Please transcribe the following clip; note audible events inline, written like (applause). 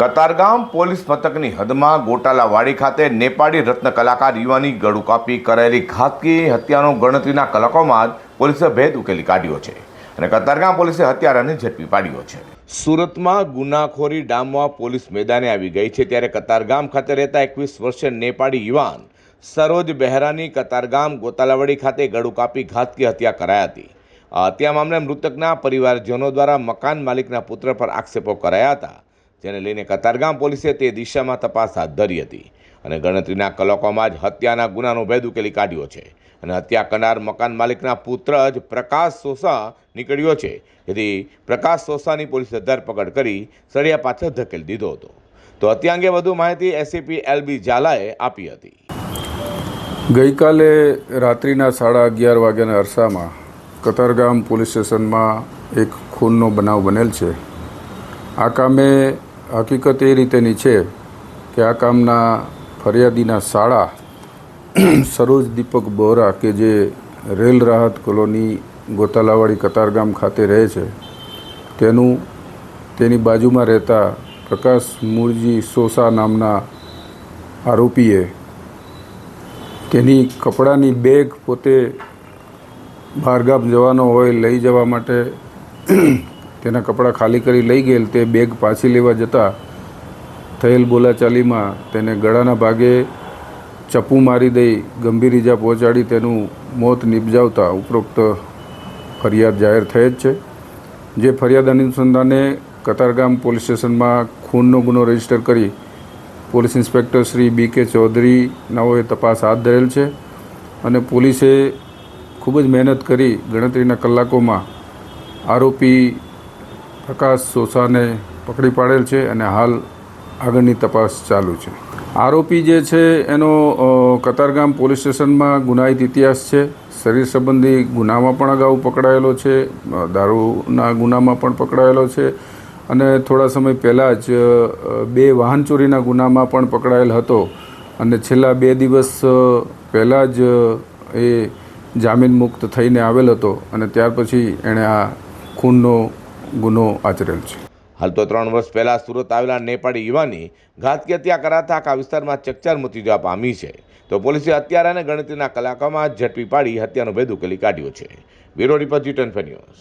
Katargam police મથકની હદમાં ગોટાલાવાડી ખાતે નેપાળી રત્ન કલાકાર યુવાની ગળું કાપી કરાયેલી ઘાતકી હત્યાનો ગણતરીના કલાકોમાં જ પોલીસે ભેદ ઉકેલી કાઢ્યો છે અને કતારગામ પોલીસે હત્યારાને ઝડપી પાડ્યો છે. સુરતમાં ગુનાખોરી ડામવા પોલીસ મેદાને આવી ગઈ છે ત્યારે કતારગામ ખાતે રહેતા એકવીસ વર્ષીય નેપાળી યુવાન સરોજ બહેરાની કતારગામ ગોતાલાવાડી ખાતે ગળું કાપી ઘાતકી હત્યા કરાઈ હતી. આ હત્યા મામલે મૃતકના પરિવારજનો દ્વારા મકાન માલિકના પુત્ર પર આક્ષેપો કરાયા હતા. જેને લઈને કતારગામ પોલીસે તે દિશામાં તપાસ હાથ ધરી હતી. અને ગણતરીના કલાકોમાં જ હત્યાના ગુનાનો ભેદ ઉકેલી કાઢ્યો છે. અને હત્યા કરનાર મકાન માલિકના પુત્ર જ પ્રકાશ સોસા નીકળ્યો છે. જેથી પ્રકાશ સોસાની પોલીસે ધરપકડ કરી સળિયા પાછળ ધકેલી દીધો હતો. તો હત્યા અંગે વધુ માહિતી એસીપી એલબી ઝાલાએ આપી હતી. ગઈકાલે રાત્રિના સાડા અગિયાર વાગ્યાના અરસામાં કતારગામ પોલીસ સ્ટેશનમાં એક ખૂનનો બનાવ બનેલ છે. આ કામે હકીકત એ રીતેની છે કે આ કામના ફરિયાદીના શાળા (clears throat) સરોજ દીપક બોરા કે જે રેલ રાહત કોલોની ગોતાલાવાડી કતારગામ ખાતે રહે છે, તેનું, તેની બાજુમાં રહેતા પ્રકાશ મૂળજી સોસા નામના આરોપીએ તેની કપડાની બેગ પોતે બહારગામ જવાનો હોય, લઈ જવા માટે તેના કપડાં ખાલી કરી લઈ ગયેલ તે બેગ પાછી લેવા જતાં થયેલ બોલાચાલીમાં તેને ગળાના ભાગે ચપ્પુ મારી દઈ ગંભીર ઈજા પહોંચાડી તેનું મોત નિપજાવતા ઉપરોક્ત ફરિયાદ જાહેર થઈ જ છે. જે ફરિયાદ અનુસંધાને કતારગામ પોલીસ સ્ટેશનમાં ખૂનનો ગુનો રજિસ્ટર કરી પોલીસ ઇન્સ્પેક્ટર શ્રી બી કે ચૌધરી નાઓએ તપાસ હાથ ધરેલ છે અને પોલીસે ખૂબ જ મહેનત કરી ગણતરીના કલાકોમાં આરોપી પ્રકાશ સોસાને પકડી પાડેલ છે અને હાલ આગળની તપાસ ચાલુ છે. આરોપી જે છે, એનો કતારગામ પોલીસ સ્ટેશનમાં ગુનાહિત ઇતિહાસ છે. શરીર સંબંધી ગુનામાં પણ અગાઉ પકડાયેલો છે. દારૂના ગુનામાં પણ પકડાયેલો છે. અને થોડા સમય પહેલાં જ બે વાહન ચોરીના ગુનામાં પણ પકડાયેલ હતો. અને છેલ્લા બે દિવસ પહેલાં જ, એ જામીન મુક્ત થઈને આવેલ હતો. અને ત્યાર પછી એણે આ ખૂનનો ગુનો આચરેલ છે. હાલ તો ત્રણ વર્ષ પહેલા સુરત આવેલા નેપાળી યુવાની ઘાતકી હત્યા કરાતા આખા વિસ્તારમાં ચકચાર મચી જવા પામી છે. તો પોલીસે હત્યારાને ગણતરીના કલાકોમાં ઝડપી પાડી હત્યાનો ભેદ ઉકેલી કાઢ્યો છે. બ્યુરો રિપોર્ટ જીટન ન્યૂઝ.